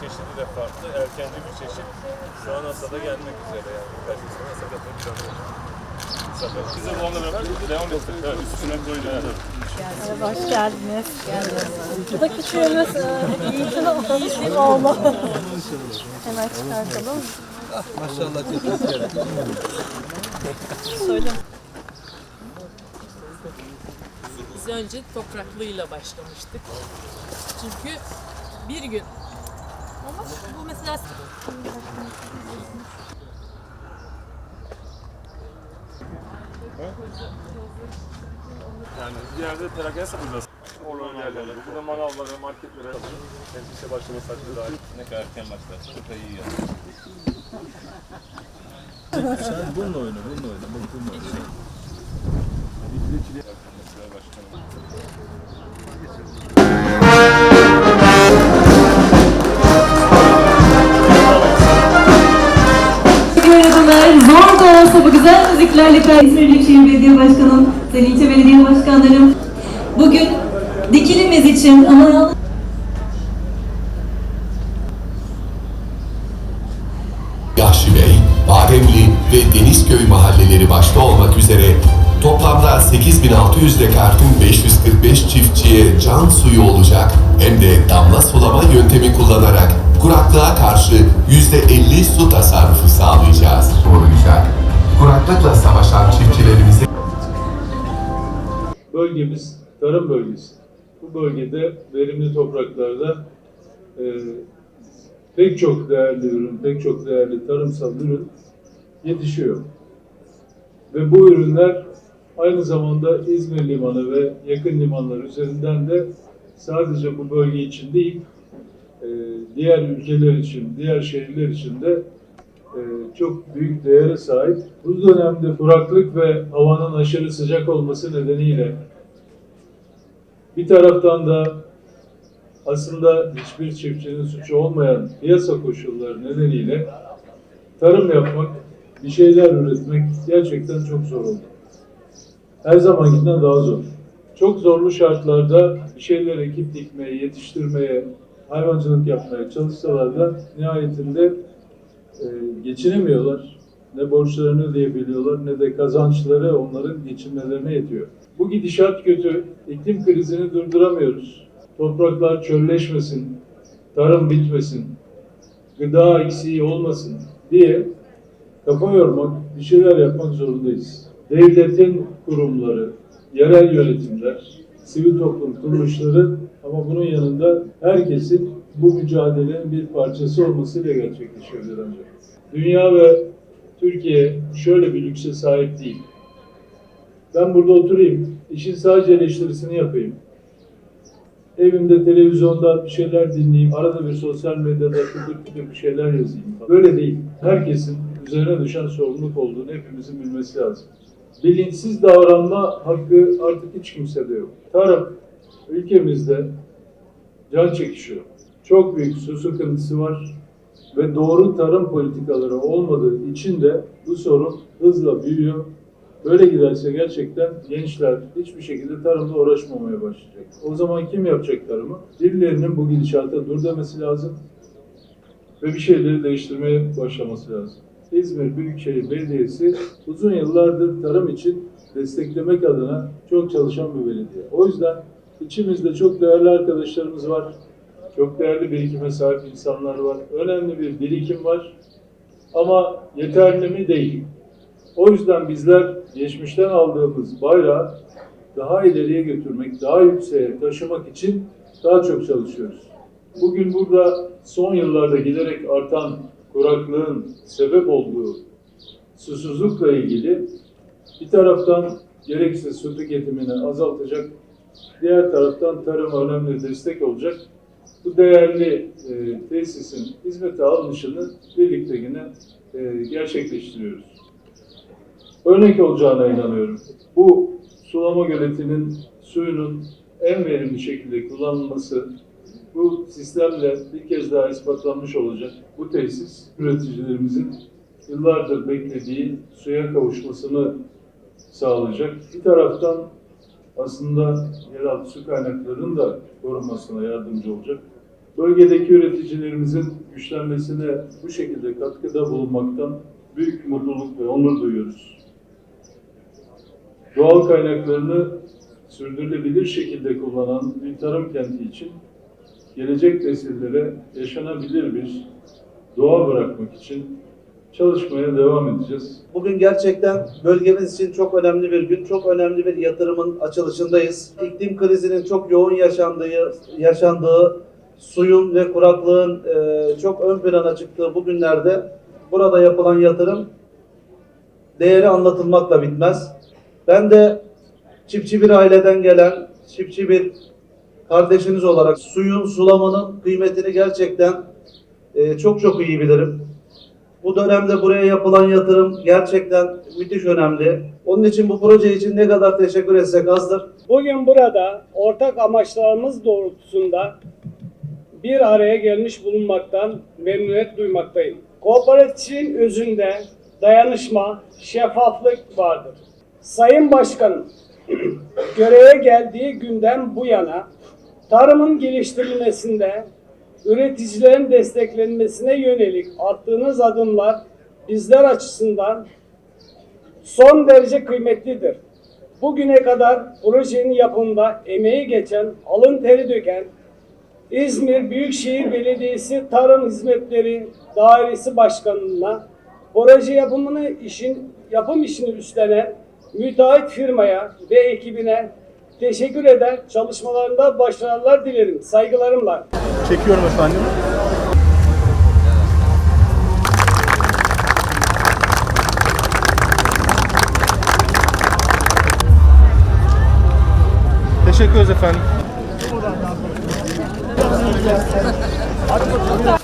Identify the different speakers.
Speaker 1: Çeşidi de farklı, erkenci bir çeşit. Şu an hasada gelmek üzere yani. Birkaç gün sonra hasat yapmak planlıyoruz. Zaten biz de babamla beraber devam ettik. Evet, üstüne koyacağız.
Speaker 2: Merhaba, hoş geldiniz. Bu da küçüğümüz. e, Yiğit'in oğlu. Hemen çıkartalım.
Speaker 3: Maşallah çok güzel.
Speaker 2: Söyle.
Speaker 4: Biz önce topraklıyla başlamıştık. Çünkü bir gün ama bu mesela
Speaker 1: Yani bir yerde terakkiye satacağız. Oraların yerlerinde. Burada manavlara, marketlere. Hem işe başlama saçma dahil. Ne kadar erken başlarsa çok da iyi yani.
Speaker 3: Sen bununla oyna, bununla oyna, bununla oyna.
Speaker 5: Zor da olsa bu güzel müziklerle İzmir Büyükşehir Belediye Başkanım, Sayın İlçe Belediye Başkanlarım. Bugün dikilimiz için ama
Speaker 6: Yahşi Bey, Bademli ve Denizköy mahalleleri başta olmak üzere toplamda 8600 dekartın 545 çiftçiye can suyu olacak hem de damla sulama yöntemi kullanarak kuraklığa karşı %50 su tasarrufu sağlayacağız. Koruyacak. Kuraklıkla savaşan çiftçilerimize
Speaker 7: bölgemiz tarım bölgesi. Bu bölgede verimli topraklarda e, pek çok değerli ürün, pek çok değerli tarımsal ürün yetişiyor. Ve bu ürünler aynı zamanda İzmir Limanı ve yakın limanlar üzerinden de sadece bu bölge için değil, e, diğer ülkeler için, diğer şehirler için de e, çok büyük değere sahip. Bu dönemde kuraklık ve havanın aşırı sıcak olması nedeniyle bir taraftan da aslında hiçbir çiftçinin suçu olmayan piyasa koşulları nedeniyle tarım yapmak, bir şeyler üretmek gerçekten çok zor oldu. Her zamankinden daha zor. Çok zorlu şartlarda bir şeyler ekip dikmeye, yetiştirmeye, hayvancılık yapmaya çalışsalar da nihayetinde e, geçinemiyorlar. Ne borçlarını ödeyebiliyorlar ne de kazançları onların geçinmelerine yetiyor. Bu gidişat kötü. İklim krizini durduramıyoruz. Topraklar çölleşmesin, tarım bitmesin, gıda eksiği olmasın diye kafa yormak, bir şeyler yapmak zorundayız. Devletin kurumları, yerel yönetimler, sivil toplum kuruluşları ama bunun yanında herkesin bu mücadelenin bir parçası olmasıyla gerçekleşiyor ancak. Dünya ve Türkiye şöyle bir lükse sahip değil. Ben burada oturayım, işin sadece eleştirisini yapayım. Evimde televizyonda bir şeyler dinleyeyim, arada bir sosyal medyada küfür bir şeyler yazayım. Böyle değil. Herkesin üzerine düşen sorumluluk olduğunu hepimizin bilmesi lazım. Bilinçsiz davranma hakkı artık hiç kimsede yok. Tarım ülkemizde can çekişiyor. Çok büyük su sıkıntısı var ve doğru tarım politikaları olmadığı için de bu sorun hızla büyüyor. Böyle giderse gerçekten gençler hiçbir şekilde tarımla uğraşmamaya başlayacak. O zaman kim yapacak tarımı? Birilerinin bu gidişata dur demesi lazım ve bir şeyleri değiştirmeye başlaması lazım. İzmir Büyükşehir Belediyesi uzun yıllardır tarım için desteklemek adına çok çalışan bir belediye. O yüzden içimizde çok değerli arkadaşlarımız var. Çok değerli birikime sahip insanlar var. Önemli bir birikim var. Ama yeterli mi değil. O yüzden bizler geçmişten aldığımız bayrağı daha ileriye götürmek, daha yükseğe taşımak için daha çok çalışıyoruz. Bugün burada son yıllarda giderek artan kuraklığın sebep olduğu susuzlukla ilgili bir taraftan gereksiz su tüketimini azaltacak, diğer taraftan tarıma önemli destek olacak bu değerli e, tesisin hizmete alınışını birlikte yine e, gerçekleştiriyoruz. Örnek olacağına inanıyorum. Bu sulama göletinin suyunun en verimli şekilde kullanılması bu sistemle bir kez daha ispatlanmış olacak. Bu tesis üreticilerimizin yıllardır beklediği suya kavuşmasını sağlayacak. Bir taraftan aslında yeraltı su kaynaklarının da korunmasına yardımcı olacak. Bölgedeki üreticilerimizin güçlenmesine bu şekilde katkıda bulunmaktan büyük mutluluk ve onur duyuyoruz. Doğal kaynaklarını sürdürülebilir şekilde kullanan bir tarım kenti için gelecek nesillere yaşanabilir bir doğa bırakmak için çalışmaya devam edeceğiz.
Speaker 8: Bugün gerçekten bölgemiz için çok önemli bir gün, çok önemli bir yatırımın açılışındayız. İklim krizinin çok yoğun yaşandığı, yaşandığı suyun ve kuraklığın e, çok ön plana çıktığı bu günlerde burada yapılan yatırım değeri anlatılmakla bitmez. Ben de çiftçi bir aileden gelen, çiftçi bir kardeşiniz olarak suyun, sulamanın kıymetini gerçekten e, çok çok iyi bilirim. Bu dönemde buraya yapılan yatırım gerçekten müthiş önemli. Onun için bu proje için ne kadar teşekkür etsek azdır.
Speaker 9: Bugün burada ortak amaçlarımız doğrultusunda bir araya gelmiş bulunmaktan memnuniyet duymaktayım. Kooperatifin özünde dayanışma, şeffaflık vardır. Sayın Başkanım, göreve geldiği günden bu yana tarımın geliştirilmesinde üreticilerin desteklenmesine yönelik attığınız adımlar bizler açısından son derece kıymetlidir. Bugüne kadar projenin yapımında emeği geçen, alın teri döken İzmir Büyükşehir Belediyesi Tarım Hizmetleri Dairesi Başkanı'na proje yapımını işin yapım işini üstlenen müteahhit firmaya ve ekibine teşekkür eder. Çalışmalarında başarılar dilerim. Saygılarımla.
Speaker 1: Çekiyorum efendim. Teşekkür ederiz efendim.